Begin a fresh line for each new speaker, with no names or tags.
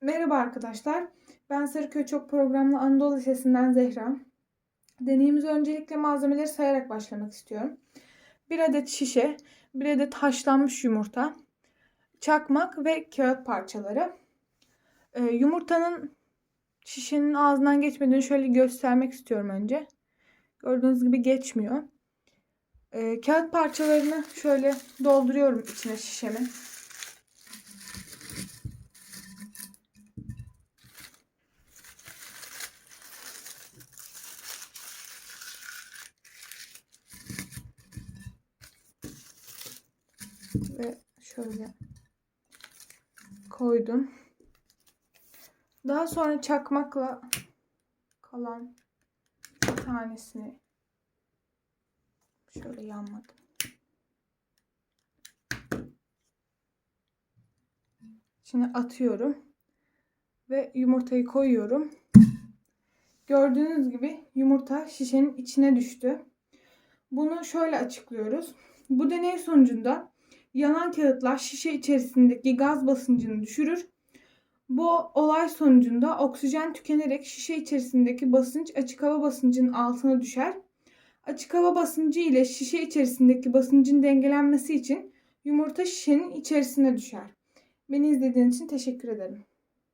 Merhaba arkadaşlar. Ben Sarıköy Çok Programlı Anadolu Lisesi'nden Zehra. Deneyimize öncelikle malzemeleri sayarak başlamak istiyorum. Bir adet şişe, bir adet haşlanmış yumurta, çakmak ve kağıt parçaları. Ee, yumurtanın şişenin ağzından geçmediğini şöyle göstermek istiyorum önce. Gördüğünüz gibi geçmiyor. Ee, kağıt parçalarını şöyle dolduruyorum içine şişemin. Ve şöyle koydum. Daha sonra çakmakla kalan bir tanesini şöyle yanmadı. Şimdi atıyorum ve yumurtayı koyuyorum. Gördüğünüz gibi yumurta şişenin içine düştü. Bunu şöyle açıklıyoruz. Bu deney sonucunda yanan kağıtlar şişe içerisindeki gaz basıncını düşürür. Bu olay sonucunda oksijen tükenerek şişe içerisindeki basınç açık hava basıncının altına düşer. Açık hava basıncı ile şişe içerisindeki basıncın dengelenmesi için yumurta şişenin içerisine düşer. Beni izlediğiniz için teşekkür ederim.